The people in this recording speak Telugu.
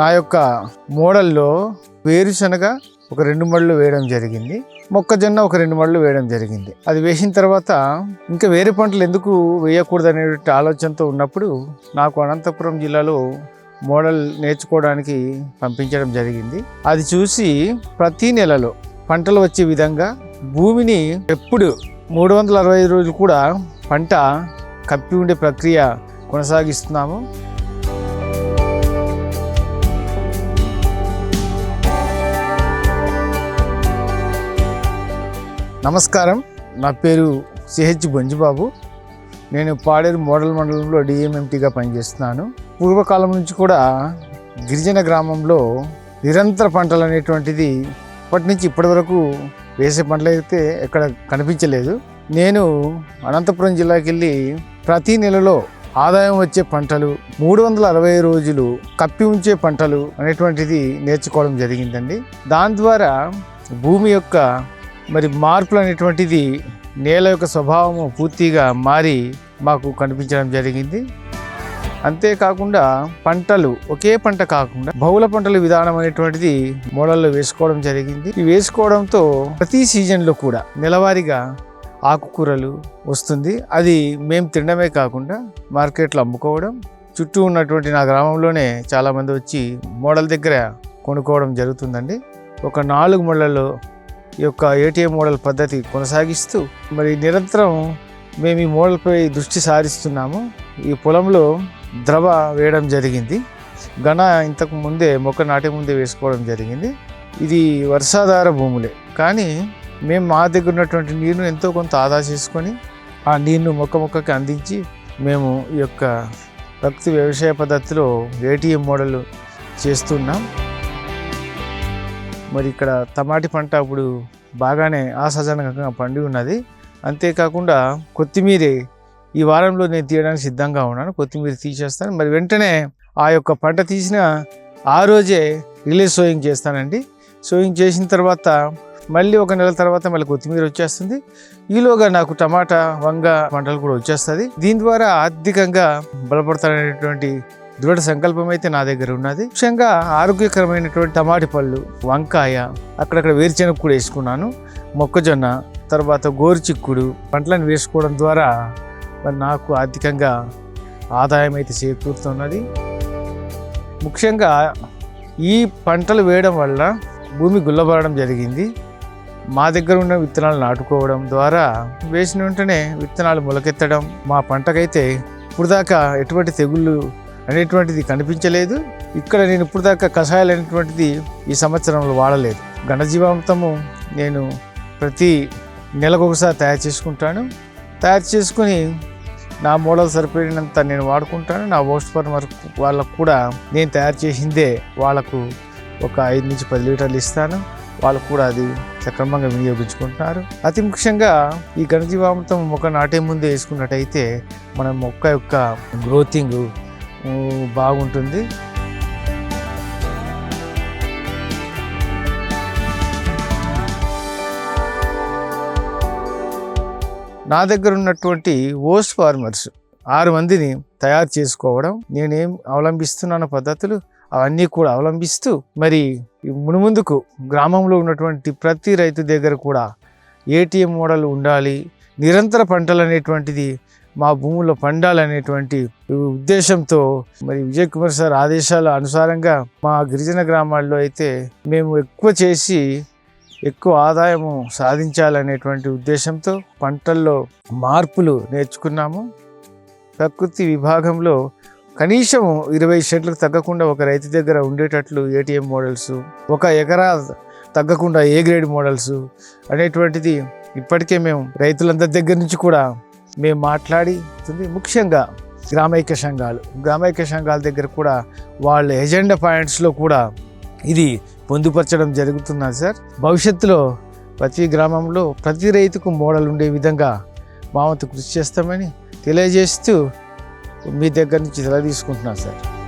నా యొక్క మోడల్లో వేరుశనగ ఒక రెండు మళ్ళు వేయడం జరిగింది. మొక్కజొన్న ఒక రెండు మళ్ళు వేయడం జరిగింది. అది వేసిన తర్వాత ఇంకా వేరే పంటలు ఎందుకు వేయకూడదు అనేటువంటి ఆలోచనతో ఉన్నప్పుడు నాకు అనంతపురం జిల్లాలో మోడల్ నేర్చుకోవడానికి పంపించడం జరిగింది. అది చూసి ప్రతి నెలలో పంటలు వచ్చే విధంగా భూమిని ఎప్పుడు మూడు వందల అరవై రోజులు కూడా పంట కప్పి ఉండే ప్రక్రియ కొనసాగిస్తున్నాము. నమస్కారం. నా పేరు సిహెచ్ బొంజిబాబు. నేను పాడేరు మోడల్ మండలంలో డిఎంఎంటీగా పనిచేస్తున్నాను. పూర్వకాలం నుంచి కూడా గిరిజన గ్రామంలో నిరంతర పంటలు అనేటువంటిది ఇప్పటి నుంచి ఇప్పటి వరకు వేసే పంటలు అయితే ఎక్కడ కనిపించలేదు. నేను అనంతపురం జిల్లాకి వెళ్ళి ప్రతి నెలలో ఆదాయం వచ్చే పంటలు మూడు వందల అరవై రోజులు కప్పి ఉంచే పంటలు అనేటువంటిది నేర్చుకోవడం జరిగిందండి. దాని ద్వారా భూమి యొక్క మరి మార్పులు అనేటువంటిది నేల యొక్క స్వభావము పూర్తిగా మారి మాకు కనిపించడం జరిగింది. అంతేకాకుండా పంటలు ఒకే పంట కాకుండా బహుళ పంటల విధానం అనేటువంటిది మోడల్లో వేసుకోవడం జరిగింది. ఈ వేసుకోవడంతో ప్రతి సీజన్లో కూడా నెలవారీగా ఆకుకూరలు వస్తుంది. అది మేము తినడమే కాకుండా మార్కెట్లో అమ్ముకోవడం చుట్టూ ఉన్నటువంటి నా గ్రామంలోనే చాలామంది వచ్చి మోడల్ దగ్గర కొనుక్కోవడం జరుగుతుందండి. ఒక నాలుగు మోడల్లో ఈ యొక్క ఏటీఎం మోడల్ పద్ధతి కొనసాగిస్తూ మరి నిరంతరం మేము ఈ మోడల్పై దృష్టి సారిస్తున్నాము. ఈ పొలంలో ద్రవ వేయడం జరిగింది. ఘన ఇంతకు ముందే మొక్క నాటే ముందే వేసుకోవడం జరిగింది. ఇది వర్షాధార భూములే. కానీ మేము మా దగ్గర ఉన్నటువంటి నీరును ఎంతో కొంత ఆదా చేసుకొని ఆ నీరును మొక్క మొక్కకి అందించి మేము ఈ యొక్క ప్రకృతి వ్యవసాయ పద్ధతిలో ఏటీఎం మోడల్ చేస్తున్నాం. మరి ఇక్కడ టమాటి పంట అప్పుడు బాగానే ఆశాజనకంగా పండి ఉన్నది. అంతేకాకుండా కొత్తిమీర ఈ వారంలో నేను తీయడానికి సిద్ధంగా ఉన్నాను. కొత్తిమీర తీసేస్తాను. మరి వెంటనే ఆ యొక్క పంట తీసిన ఆ రోజే రిలీజ్ సోయింగ్ చేస్తానండి. సోయింగ్ చేసిన తర్వాత మళ్ళీ ఒక నెల తర్వాత మళ్ళీ కొత్తిమీర వచ్చేస్తుంది. ఈలోగా నాకు టమాటా వంగ పంటలు కూడా వచ్చేస్తుంది దీని ద్వారా ఆర్థికంగా బలపడతాననేటువంటి దృఢ సంకల్పం అయితే నా దగ్గర ఉన్నది. ముఖ్యంగా ఆరోగ్యకరమైనటువంటి టమాటి పళ్ళు వంకాయ అక్కడక్కడ వేరుశెనగ కూడా వేసుకున్నాను. మొక్కజొన్న తర్వాత గోరుచిక్కుడు పంటలను వేసుకోవడం ద్వారా మరి నాకు ఆర్థికంగా ఆదాయం అయితే చేకూరుతున్నది. ముఖ్యంగా ఈ పంటలు వేయడం వల్ల భూమి గుల్లబడడం జరిగింది. మా దగ్గర ఉన్న విత్తనాలు నాటుకోవడం ద్వారా వేసిన వెంటనే విత్తనాలు మొలకెత్తడం మా పంటకైతే ఇప్పుడు దాకా ఎటువంటి తెగుళ్ళు అనేటువంటిది కనిపించలేదు. ఇక్కడ నేను ఇప్పుడు దాకా కషాయాలు అనేటువంటిది ఈ సంవత్సరంలో వాడలేదు. ఘనజీవామృతము నేను ప్రతి నెలకు ఒకసారి తయారు చేసుకుంటాను. తయారు చేసుకుని నా మోడల్ సరిపోయినంత నేను వాడుకుంటాను. నా పోస్ట్ ఫార్మర్ వాళ్ళకు కూడా నేను తయారు చేసిందే వాళ్ళకు ఒక ఐదు నుంచి పది లీటర్లు ఇస్తాను. వాళ్ళు కూడా అది సక్రమంగా వినియోగించుకుంటున్నారు. అతి ముఖ్యంగా ఈ ఘనజీవామృతం మొక్క నాటే ముందే వేసుకున్నట్టయితే మన మొక్క యొక్క గ్రోతింగ్ బాగుంటుంది. నా దగ్గర ఉన్నటువంటి ఓస్ట్ ఫార్మర్స్ ఆరు మందిని తయారు చేసుకోవడం నేనేం అవలంబిస్తున్న పద్ధతులు అవన్నీ కూడా అవలంబిస్తూ మరి మునుముందుకు గ్రామంలో ఉన్నటువంటి ప్రతి రైతు దగ్గర కూడా ఏటీఎం మోడల్ ఉండాలి నిరంతర పంటలు అనేటువంటిది మా భూముల్లో పండాలనేటువంటి ఉద్దేశంతో మరి విజయ్ కుమార్ సార్ ఆదేశాల అనుసారంగా మా గిరిజన గ్రామాల్లో అయితే మేము ఎక్కువ చేసి ఎక్కువ ఆదాయము సాధించాలనేటువంటి ఉద్దేశంతో పంటల్లో మార్పులు నేర్చుకున్నాము. ప్రకృతి విభాగంలో కనీసం ఇరవై సెంట్లకు తగ్గకుండా ఒక రైతు దగ్గర ఉండేటట్లు ఏటీఎం మోడల్స్ ఒక ఎకరా తగ్గకుండా ఏ గ్రేడ్ మోడల్స్ అనేటువంటిది ఇప్పటికే మేము రైతులందరి దగ్గర నుంచి కూడా మేము మాట్లాడి ముఖ్యంగా గ్రామైక్య సంఘాలు. గ్రామైక్య సంఘాల దగ్గర కూడా వాళ్ళ ఎజెండా పాయింట్స్లో కూడా ఇది పొందుపరచడం జరుగుతున్నది సార్. భవిష్యత్తులో ప్రతి గ్రామంలో ప్రతి రైతుకు మోడల్ ఉండే విధంగా మా వంతు కృషి చేస్తామని తెలియజేస్తూ మీ దగ్గర నుంచి సెలవు తీసుకుంటున్నాను సార్.